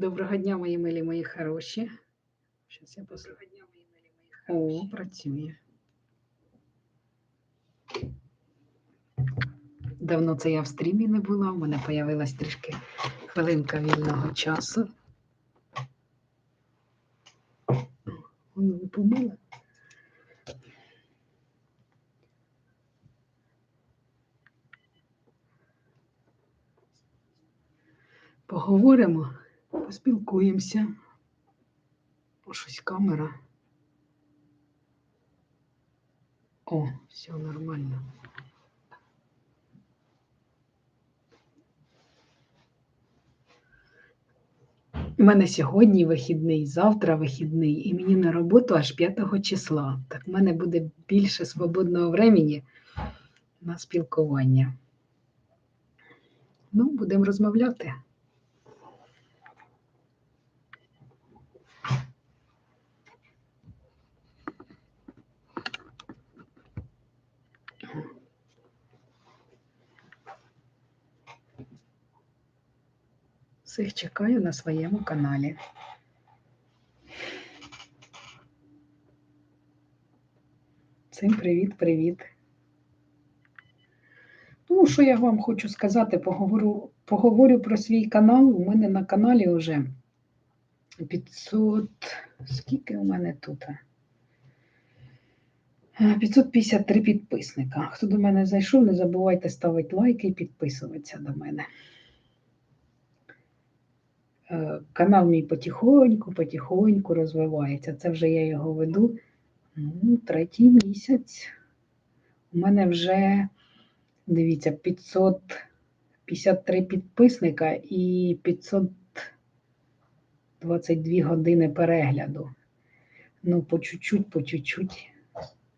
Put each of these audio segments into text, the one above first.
Доброго дня, мої милі, мої хороші. Щас я послухаю. О, працює. Давно це я в стрімі не була, у мене з'явилась трішки хвилинка вільного часу. Голову помила. Поговоримо, поспілкуємося. О, щось камера. О, все нормально. У мене сьогодні вихідний, завтра вихідний, і мені на роботу аж 5 числа. Так в мене буде більше свободного времени на спілкування. Ну, будемо розмовляти. Всіх чекаю на своєму каналі. Всім привіт-привіт. Ну, що я вам хочу сказати, поговорю, поговорю про свій канал. У мене на каналі вже 500. Скільки у мене тут? Е, 553 підписника. Хто до мене зайшов, не забувайте ставити лайки і підписуватися до мене. Е, Канал мій потихоньку, потихоньку розвивається. Це вже я його веду ну, третій місяць. У мене вже, дивіться, 553 підписника і 522 години перегляду. Ну, по чуть-чуть, по чуть-чуть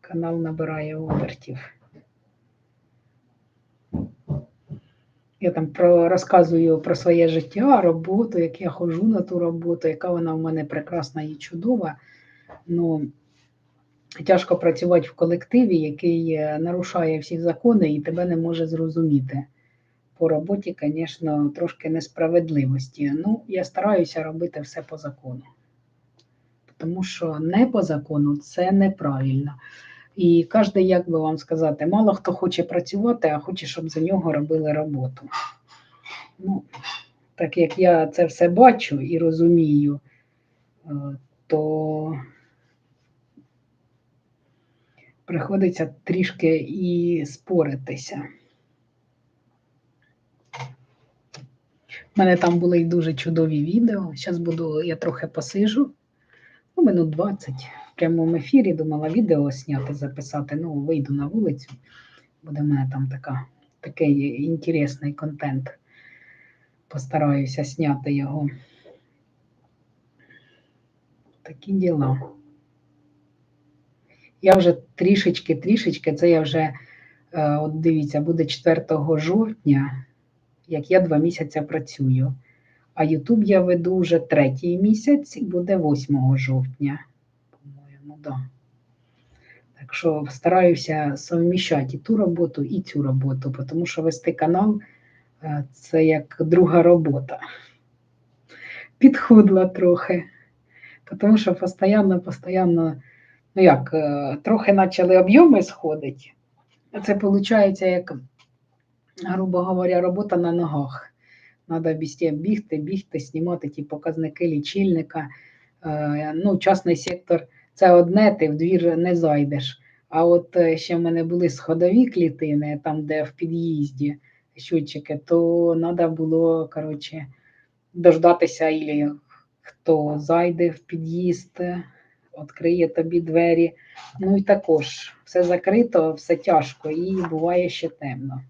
канал набирає обертів. Я там про, розказую про своє життя, роботу, як я ходжу на ту роботу, яка вона в мене прекрасна і чудова. Ну, тяжко працювати в колективі, який е, нарушає всі закони і тебе не може зрозуміти. По роботі, звісно, трошки несправедливості. Ну, я стараюся робити все по закону. Тому що не по закону це неправильно. І кожен, як би вам сказати, мало хто хоче працювати, а хоче, щоб за нього робили роботу. Ну, так як я це все бачу і розумію, е, то приходиться трішки і споритися. У мене там були й дуже чудові відео. Зараз буду, я трохи посижу, ну, минут 20 в прямому ефірі. Думала відео зняти, записати. Ну, вийду на вулицю. Буде в мене там така, такий інтересний контент. Постараюся зняти його. Такі діла. Я вже трішечки-трішечки, це я вже, е, от дивіться, буде 4 жовтня, як я два місяці працюю. А Ютуб я веду вже третій місяць, буде 8 жовтня. Да. Так що стараюся совміщати ту роботу, і цю роботу, тому що вести канал е, це як друга робота. Підхудла трохи, тому що постійно, постійно, ну як, е, трохи почали об'єми сходити. Це виходить, як, грубо говоря, робота на ногах. Треба бігти, бігти, знімати ті показники лічильника. Е, Ну, частний сектор це одне, ти в двір не зайдеш. А от е, ще в мене були сходові клітини, там, де в під'їзді щотчики, то треба було, коротше, дождатися, ілі хто зайде в під'їзд, відкриє тобі двері. Ну і також все закрито, все тяжко і буває ще темно.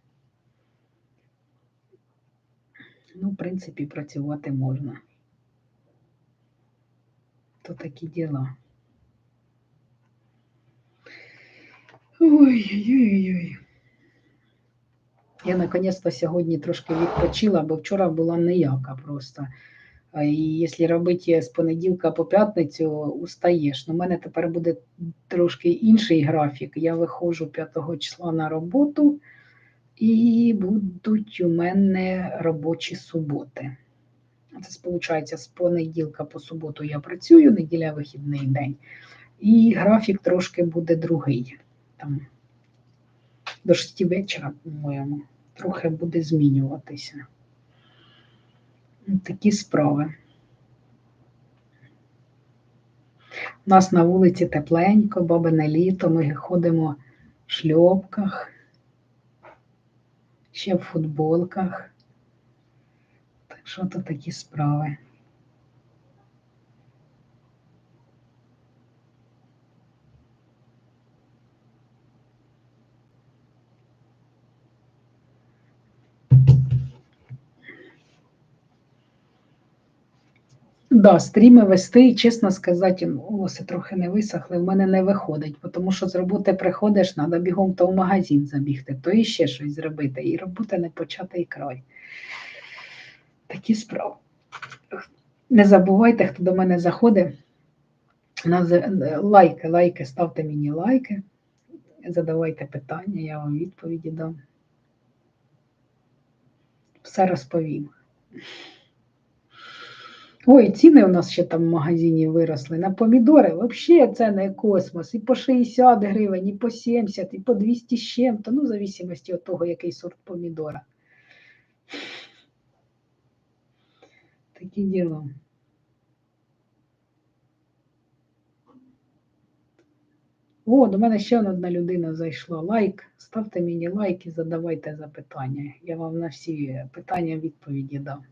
Ну, в принципі, працювати можна. То такі діла. Ой-ой-ой. Я наконець-то сьогодні трошки відпочила, бо вчора була ніяка просто. І якщо робити з понеділка по п'ятницю, устаєш. Ну, у мене тепер буде трошки інший графік. Я виходжу 5 числа на роботу, і будуть у мене робочі суботи. Це виходить, з понеділка по суботу я працюю, неділя вихідний день. І графік трошки буде другий. Там до 6 вечора, по-моєму, трохи буде змінюватися. Такі справи. У нас на вулиці тепленько, бабине літо, ми ходимо в шльопках, ще в футболках. Так що то такі справи. Да, стріми вести, і чесно сказати, волосся трохи не висохли, в мене не виходить, тому що з роботи приходиш, треба бігом то в магазин забігти, то і ще щось зробити, і робота не почати і край. Такі справи. Не забувайте, хто до мене заходить, лайки, лайки, ставте мені лайки, задавайте питання, я вам відповіді дам. Все розповім. Ой, ціни у нас ще там в магазині виросли. На помідори взагалі це не космос. І по 60 гривень, і по 70, і по 200 з чим-то, ну, в зависимості від того, який сорт помідора. Такі діло. О, до мене ще одна людина зайшла. Лайк. Ставте мені лайк і задавайте запитання. Я вам на всі питання відповіді дам.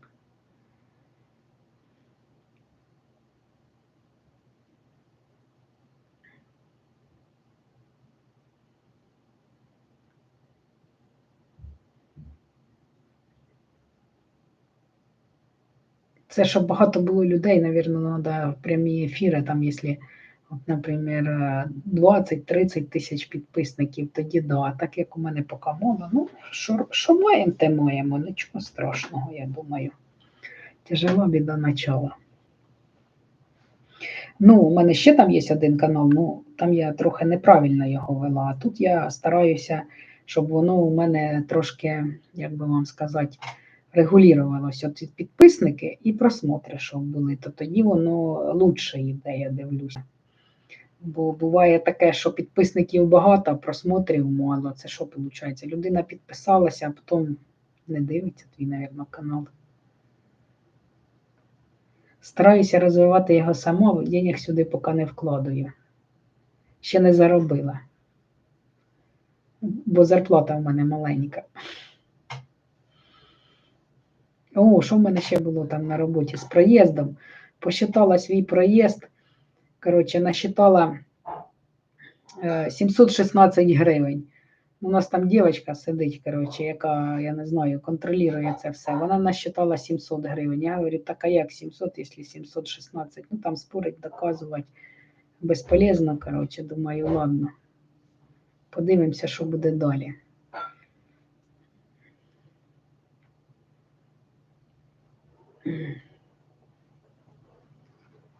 Це щоб багато було людей, навірно, треба прямі ефіри, там, якщо, наприклад, 20-30 тисяч підписників, тоді да. Так як у мене поки мало, ну, що, що маємо, те маємо, нічого страшного, я думаю. Тяжела біда начала. Ну, у мене ще там є один канал, ну там я трохи неправильно його вела, а тут я стараюся, щоб воно у мене трошки, як би вам сказати, регулювалося ці підписники і просмотри, щоб були, то тоді воно лучше йде, я дивлюся. Бо буває таке, що підписників багато, а просмотрів мало. Це що виходить? Людина підписалася, а потім не дивиться твій, мабуть, канал. Стараюся розвивати його сама, денег сюди поки не вкладаю. Ще не заробила, бо зарплата в мене маленька. О, що в мене ще було там на роботі з проїздом? Посчитала свій проїзд. Коротше, насчитала 716 е, гривень. У нас там дівчинка сидить, коротше, яка, я не знаю, контролює це все. Вона насчитала 700 гривень. Я говорю, так а як 700, якщо 716? Ну там спорить, доказувати безполезно, коротше, думаю, ладно. Подивимося, що буде далі.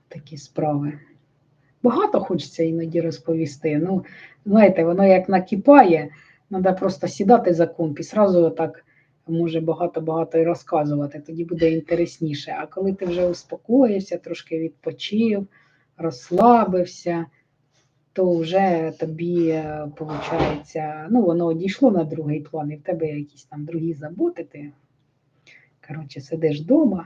Такі справи. Багато хочеться іноді розповісти. Ну, знаєте, воно як накипає, треба просто сідати за комп і зразу так може багато-багато і розказувати, тоді буде інтересніше. А коли ти вже успокоївся, трошки відпочив, розслабився, то вже тобі, виходить, ну, воно дійшло на другий план, і в тебе якісь там другі заботи, ти Коротше, сидиш вдома.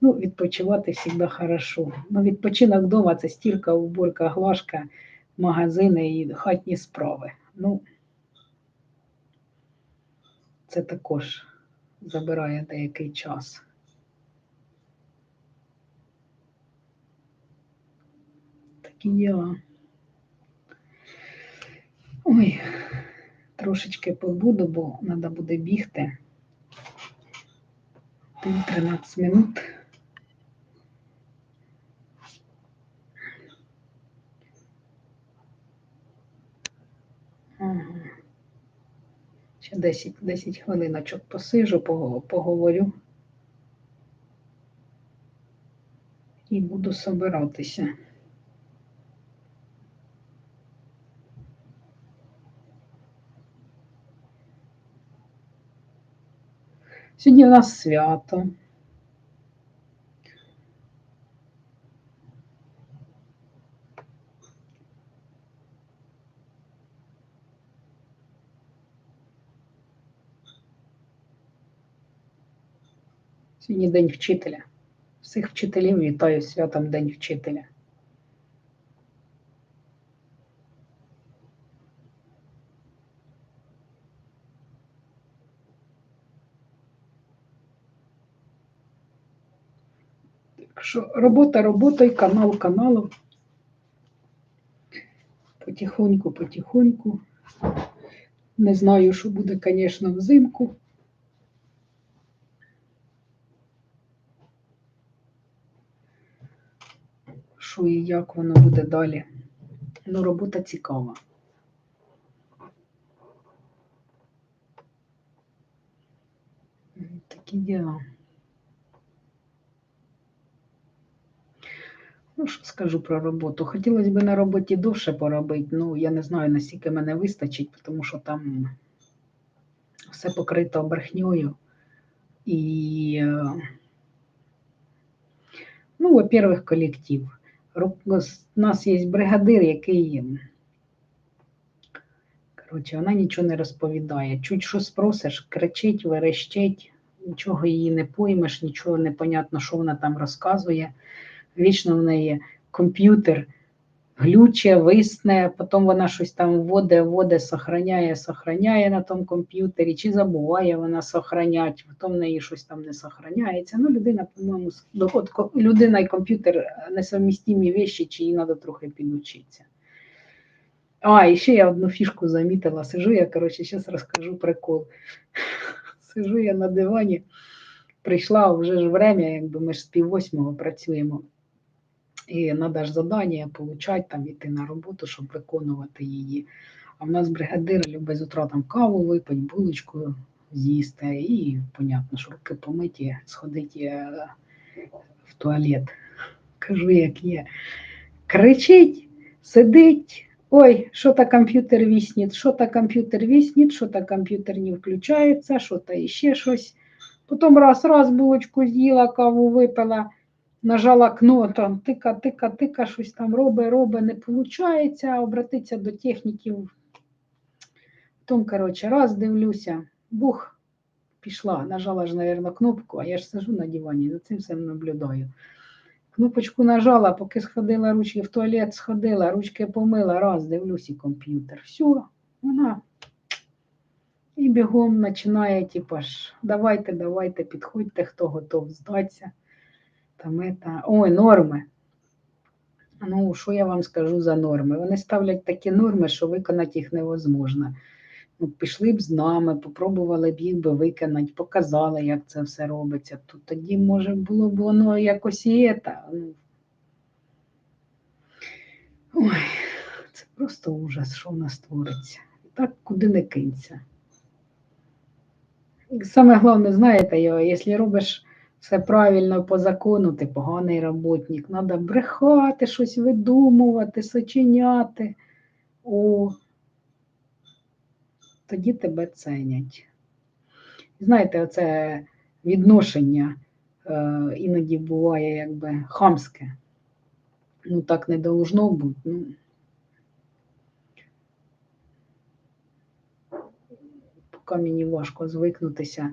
Ну, відпочивати завжди хорошо. Ну, відпочинок вдома це стірка, уборка, глажка, магазини і хатні справи. Ну, це також забирає деякий час. Такі діла. Ой, трошечки побуду, бо треба буде бігти. 13 минут. Ще 10 10 хвилиночок посижу, поговорю і буду собиратися. Сьогодні у нас свято. Сьогодні день вчителя. Всіх вчителів вітаю святом День вчителя. Що робота роботою, канал каналом. Потихоньку, потихоньку. Не знаю, що буде, звісно, взимку. Що і як воно буде далі. Ну, робота цікава. Такі діла. Ну, що скажу про роботу? Хотілося б на роботі довше поробити. Ну, я не знаю, наскільки мене вистачить, тому що там все покрито брехньою. І, е, ну, во-первых, колектив. У нас є бригадир, який. Коротше, вона нічого не розповідає. Чуть що спросиш, кричить, верещить, нічого її не поймеш, нічого не понятно, що вона там розказує. Вічно в неї комп'ютер глюче, висне, потім вона щось там вводить, вводить, сохраняє, сохраняє на тому комп'ютері, чи забуває вона сохранять, потім в неї щось там не сохраняється. Ну, людина, по-моєму, людина і комп'ютер несовмістимі вещі, чи їй треба трохи підучитися. А, і ще я одну фішку замітила. Сижу я, коротше, зараз розкажу прикол. Сижу я на дивані, прийшла вже ж время, якби ми ж з пів восьмого працюємо. І треба завдання получати, там іти на роботу, щоб виконувати її. А в нас бригадир любить з утра там каву випити, булочку з'їсти, і, понятно, що руки помиті, сходить е, в туалет. Кажу, як є. Кричить, сидить. Ой, що то комп'ютер вісніть, що то комп'ютер вісніть, що то комп'ютер не включається, що то іще щось. Потім раз, раз булочку з'їла, каву випила, нажала кнопку, тика, тика, тика, щось там робить, робить, не виходить, обратиться до техніків. Потім, коротше, раз дивлюся, бух, пішла, нажала ж, мабуть, кнопку, а я ж сижу на дивані, за цим всім наблюдаю. Кнопочку нажала, поки сходила ручки в туалет, сходила, ручки помила, раз, дивлюсь і комп'ютер. Все, вона. І бігом починає, типа ж, давайте, давайте, підходьте, хто готов здатися. Там это... Ой, норми. Ну, що я вам скажу за норми? Вони ставлять такі норми, що виконати їх невозможно. Ну, пішли б з нами, попробували б їх би виконати, показали, як це все робиться. То тоді, може, було б воно якось і це. Ну. Ой, це просто ужас, що в нас твориться. Так куди не кинься. Саме головне, знаєте, якщо робиш все правильно по закону, ти поганий роботник. Треба брехати, щось видумувати, сочиняти. О, тоді тебе ценять. Знаєте, оце відношення е, іноді буває якби хамське. Ну, так не должно бути. Ну, поки мені важко звикнутися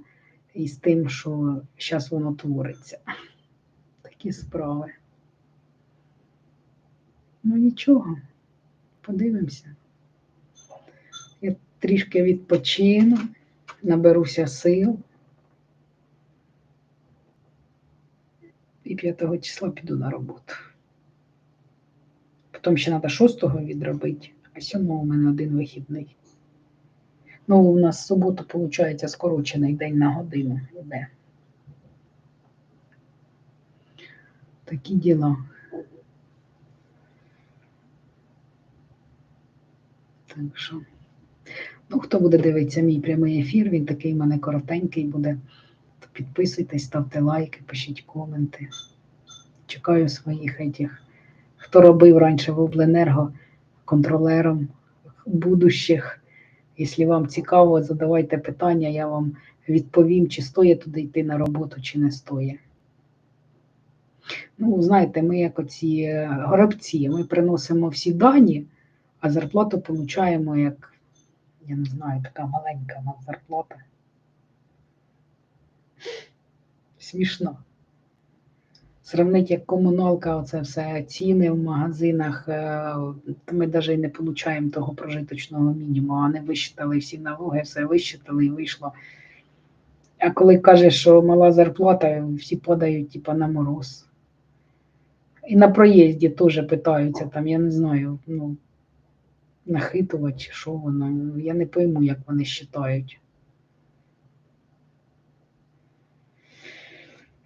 із тим, що зараз воно твориться. Такі справи. Ну нічого, подивимося. Я трішки відпочину, наберуся сил. І 5 числа піду на роботу. Потім ще треба 6 відробити, а 7 у мене один вихідний. Ну, у нас в суботу, виходить, скорочений день на годину йде. Такі діла. Так що. Ну, хто буде дивитися мій прямий ефір, він такий в мене коротенький буде. То підписуйтесь, ставте лайки, пишіть коменти. Чекаю своїх этих, хто робив раніше в обленерго контролером будущих. Якщо вам цікаво, задавайте питання, я вам відповім, чи стоїть туди йти на роботу, чи не стоїть. Ну, знаєте, ми як оці е, горобці, ми приносимо всі дані, а зарплату получаємо як, я не знаю, така маленька зарплата. смішно. Сравнить, як комуналка, оце все ціни в магазинах, е, ми навіть не отримуємо того прожиточного мінімуму, а не висчитали всі налоги, все висчитали і вийшло. А коли кажеш, що мала зарплата, всі подають типа, на мороз. І на проїзді теж питаються, там, я не знаю, ну, нахитувати що воно. Я не пойму, як вони вважають.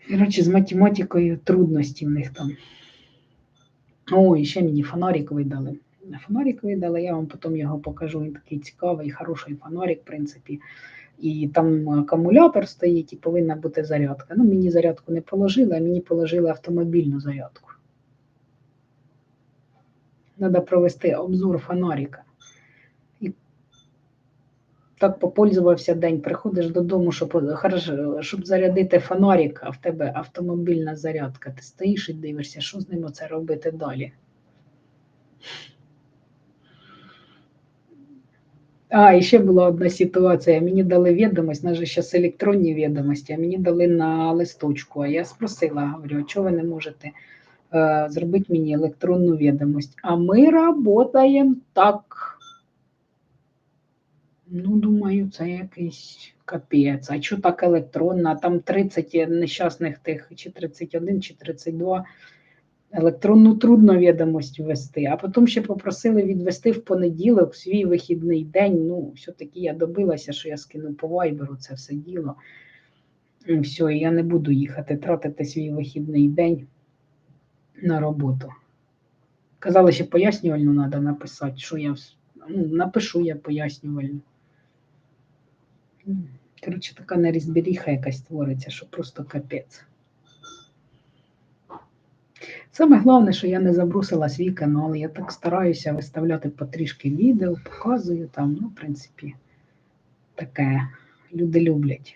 Коротше, з математикою трудності в них там. О, і ще мені фонарик видали. Фонарик видали, я вам потім його покажу. Він такий цікавий, хороший фонарик, в принципі. І там акумулятор стоїть і повинна бути зарядка. Ну, мені зарядку не положили, а мені положили автомобільну зарядку. Треба провести обзор фонарика. Так попользувався день. Приходиш додому, щоб, щоб зарядити фонарик, а в тебе автомобільна зарядка. Ти стоїш і дивишся, що з ним оце робити далі. А, і ще була одна ситуація. Мені дали відомість, нас же зараз електронні відомості, а мені дали на листочку. А я спросила, говорю, а чого ви не можете е, зробити мені електронну відомість? А ми працюємо так. Ну, думаю, це якийсь капець. А що так електронна? Там 30 нещасних тих, чи 31, чи 32. Електронну трудно відомість ввести, а потім ще попросили відвести в понеділок свій вихідний день. Ну, все-таки я добилася, що я скину по вайберу це все діло. Все, я не буду їхати, тратити свій вихідний день на роботу. Казали, що пояснювальну треба написати, що я ну, напишу я пояснювальну. Коротше, така нерозберіха якась твориться, що просто капець. Саме головне, що я не забрусила свій канал. Я так стараюся виставляти потрішки відео, показую там, ну, в принципі, таке. Люди люблять.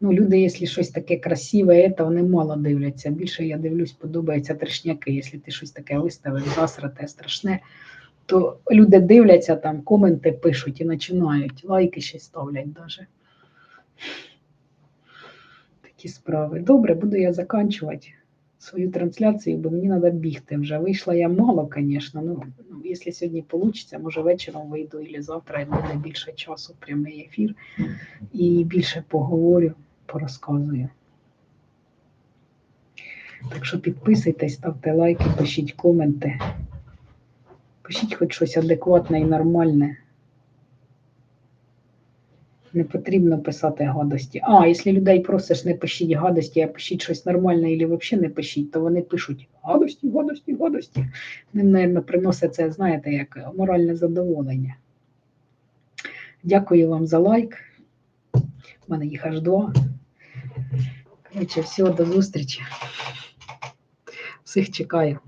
Ну, люди, якщо щось таке красиве, то вони мало дивляться. Більше я дивлюсь, подобаються трешняки. Якщо ти щось таке виставив, засрате, страшне, то люди дивляться там, коменти пишуть і починають, лайки ще ставлять даже. Такі справи. Добре, буду я заканчувати свою трансляцію, бо мені треба бігти вже. Вийшла я мало, звісно. Ну, ну, якщо сьогодні вийде, може вечором вийду і завтра і буде більше часу прямий ефір і більше поговорю, порозказую. Так що підписуйтесь, ставте лайки, пишіть коменти. Пишіть хоч щось адекватне і нормальне. Не потрібно писати гадості. А, якщо людей просиш, не пишіть гадості, а пишіть щось нормальне або взагалі не пишіть, то вони пишуть гадості, гадості, гадості. Ним, мабуть, приносить це, знаєте, як моральне задоволення. Дякую вам за лайк. У мене їх аж два. Коротше, всього до зустрічі. Всіх чекаю.